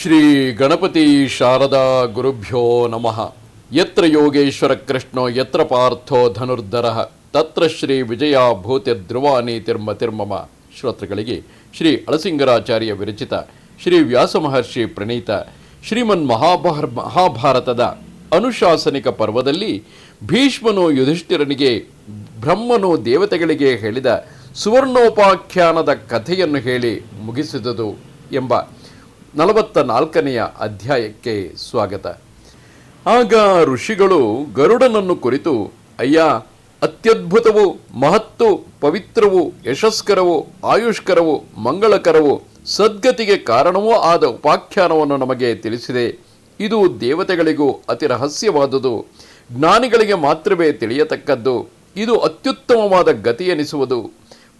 ಶ್ರೀ ಗಣಪತಿ ಶಾರದಾ ಗುರುಭ್ಯೋ ನಮಃ. ಯತ್ರ ಯೋಗೇಶ್ವರ ಕೃಷ್ಣೋ, ಯತ್ರ ಪಾರ್ಥೋ ಧನುರ್ಧರ, ತತ್ರ ಶ್ರೀ ವಿಜಯ ಭೂತಿರ್ಧ್ರುವಾನಿ ತಿರ್ಮ ತಿರ್ಮಮ. ಶ್ರೋತೃಗಳಿಗೆ ಶ್ರೀ ಅಳಸಿಂಗರಾಚಾರ್ಯ ವಿರಚಿತ ಶ್ರೀ ವ್ಯಾಸ ಮಹರ್ಷಿ ಪ್ರಣೀತ ಶ್ರೀಮನ್ ಮಹಾಭಾರ, ಮಹಾಭಾರತದ ಅನುಶಾಸನಿಕ ಪರ್ವದಲ್ಲಿ ಭೀಷ್ಮನು ಯುಧಿಷ್ಠಿರನಿಗೆ, ಬ್ರಹ್ಮನು ದೇವತೆಗಳಿಗೆ ಹೇಳಿದ ಸುವರ್ಣೋಪಾಖ್ಯಾನದ ಕಥೆಯನ್ನು ಹೇಳಿ ಮುಗಿಸಿದುದು ಎಂಬ ನಲವತ್ತ ನಾಲ್ಕನೆಯ ಅಧ್ಯಾಯಕ್ಕೆ ಸ್ವಾಗತ. ಆಗ ಋಷಿಗಳು ಗರುಡನನ್ನು ಕುರಿತು, ಅಯ್ಯ, ಅತ್ಯದ್ಭುತವು, ಮಹತ್ತು, ಪವಿತ್ರವು, ಯಶಸ್ಕರವು, ಆಯುಷ್ಕರವು, ಮಂಗಳಕರವು, ಸದ್ಗತಿಗೆ ಕಾರಣವೂ ಆದ ಉಪಾಖ್ಯಾನವನ್ನು ನಮಗೆ ತಿಳಿಸಿದೆ. ಇದು ದೇವತೆಗಳಿಗೂ ಅತಿ ರಹಸ್ಯವಾದುದು. ಜ್ಞಾನಿಗಳಿಗೆ ಮಾತ್ರವೇ ತಿಳಿಯತಕ್ಕದ್ದು. ಇದು ಅತ್ಯುತ್ತಮವಾದ ಗತಿ ಎನಿಸುವುದು.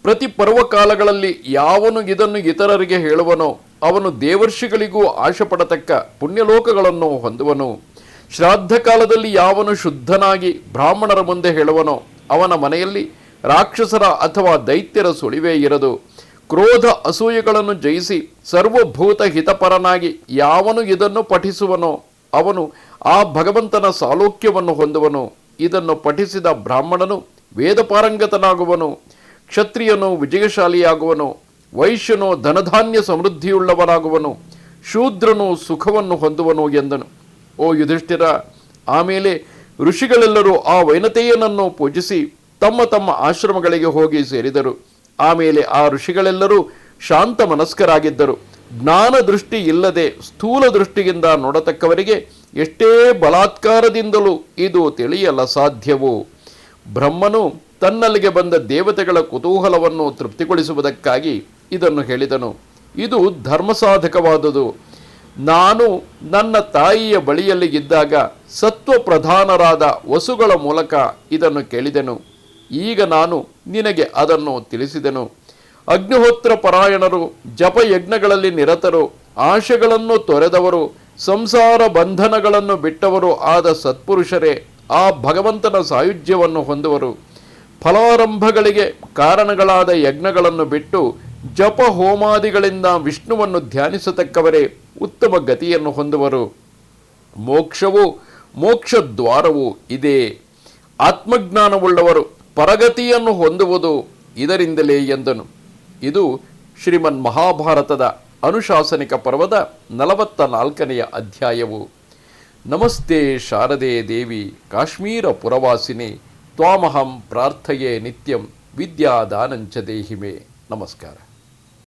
ಪ್ರತಿ ಪರ್ವಕಾಲಗಳಲ್ಲಿ ಯಾವನು ಇದನ್ನು ಇತರರಿಗೆ ಹೇಳುವನೋ ಅವನು ದೇವರ್ಷಿಗಳಿಗೂ ಆಶಪಡತಕ್ಕ ಪುಣ್ಯಲೋಕಗಳನ್ನು ಹೊಂದುವನು. ಶ್ರಾದ್ದ ಕಾಲದಲ್ಲಿ ಯಾವನು ಶುದ್ಧನಾಗಿ ಬ್ರಾಹ್ಮಣರ ಮುಂದೆ ಹೇಳುವನೋ, ಅವನ ಮನೆಯಲ್ಲಿ ರಾಕ್ಷಸರ ಅಥವಾ ದೈತ್ಯರ ಸುಳಿವೇ ಇರದು. ಕ್ರೋಧ ಅಸೂಯೆಗಳನ್ನು ಜಯಿಸಿ ಸರ್ವಭೂತ ಹಿತಪರನಾಗಿ ಯಾವನು ಇದನ್ನು ಪಠಿಸುವನೋ, ಅವನು ಆ ಭಗವಂತನ ಸಾಲೋಕ್ಯವನ್ನು ಹೊಂದುವನು. ಇದನ್ನು ಪಠಿಸಿದ ಬ್ರಾಹ್ಮಣನು ವೇದಪಾರಂಗತನಾಗುವನು, ಕ್ಷತ್ರಿಯನು ವಿಜಯಶಾಲಿಯಾಗುವನು. ವೈಶ್ಯನು ಧನಧಾನ್ಯ ಸಮೃದ್ಧಿಯುಳ್ಳವನಾಗುವನು, ಶೂದ್ರನು ಸುಖವನ್ನು ಹೊಂದುವನು ಎಂದನು. ಓ ಯುಧಿಷ್ಠಿರ ಆಮೇಲೆ ಋಷಿಗಳೆಲ್ಲರೂ ಆ ವೈನತೆಯನನ್ನು ಪೂಜಿಸಿ ತಮ್ಮ ತಮ್ಮ ಆಶ್ರಮಗಳಿಗೆ ಹೋಗಿ ಸೇರಿದರು. ಆಮೇಲೆ ಆ ಋಷಿಗಳೆಲ್ಲರೂ ಶಾಂತ ಮನಸ್ಕರಾಗಿದ್ದರು. ಜ್ಞಾನ ದೃಷ್ಟಿ ಇಲ್ಲದೆ ಸ್ಥೂಲ ದೃಷ್ಟಿಯಿಂದ ನೋಡತಕ್ಕವರಿಗೆ ಎಷ್ಟೇ ಬಲಾತ್ಕಾರದಿಂದಲೂ ಇದು ತಿಳಿಯಲ ಸಾಧ್ಯವು. ಬ್ರಹ್ಮನು ತನ್ನಲ್ಲಿಗೆ ಬಂದ ದೇವತೆಗಳ ಕುತೂಹಲವನ್ನು ತೃಪ್ತಿಗೊಳಿಸುವುದಕ್ಕಾಗಿ ಇದನ್ನು ಹೇಳಿದನು. ಇದು ಧರ್ಮಸಾಧಕವಾದುದು. ನಾನು ನನ್ನ ತಾಯಿಯ ಬಳಿಯಲ್ಲಿ ಇದ್ದಾಗ ಸತ್ವ ಪ್ರಧಾನರಾದ ವಸುಗಳ ಮೂಲಕ ಇದನ್ನು ಕೇಳಿದೆನು. ಈಗ ನಾನು ನಿನಗೆ ಅದನ್ನು ತಿಳಿಸಿದೆನು. ಅಗ್ನಿಹೋತ್ರ ಪರಾಯಣರು, ಜಪಯಜ್ಞಗಳಲ್ಲಿ ನಿರತರು, ಆಶೆಗಳನ್ನು ತೊರೆದವರು, ಸಂಸಾರ ಬಂಧನಗಳನ್ನು ಬಿಟ್ಟವರು ಆದ ಸತ್ಪುರುಷರೇ, ಆ ಭಗವಂತನ ಸಾಯುಜ್ಯವನ್ನು ಹೊಂದುವರು. ಫಲಾರಂಭಗಳಿಗೆ ಕಾರಣಗಳಾದ ಯಜ್ಞಗಳನ್ನು ಬಿಟ್ಟು ಜಪ ಹೋಮಾದಿಗಳಿಂದ ವಿಷ್ಣುವನ್ನು ಧ್ಯಾನಿಸತಕ್ಕವರೇ ಉತ್ತಮ ಗತಿಯನ್ನು ಹೊಂದುವರು. ಮೋಕ್ಷವು ಮೋಕ್ಷ ದ್ವಾರವು ಇದೆ. ಆತ್ಮಜ್ಞಾನವುಳ್ಳವರು ಪರಗತಿಯನ್ನು ಹೊಂದುವುದು ಇದರಿಂದಲೇ ಎಂದನು. ಇದು ಶ್ರೀಮನ್ ಮಹಾಭಾರತದ ಅನುಶಾಸನಿಕ ಪರ್ವದ ನಲವತ್ತ ನಾಲ್ಕನೆಯ ಅಧ್ಯಾಯವು. ನಮಸ್ತೆ ಶಾರದೆ ದೇವಿ ಕಾಶ್ಮೀರ ಪುರವಾಸಿನಿ, ತ್ವಾಮಹಂ ಪ್ರಾರ್ಥಯೇ ನಿತ್ಯಂ ವಿದ್ಯಾದಾನಂಚ ದೇಹಿಮೆ. ನಮಸ್ಕಾರ.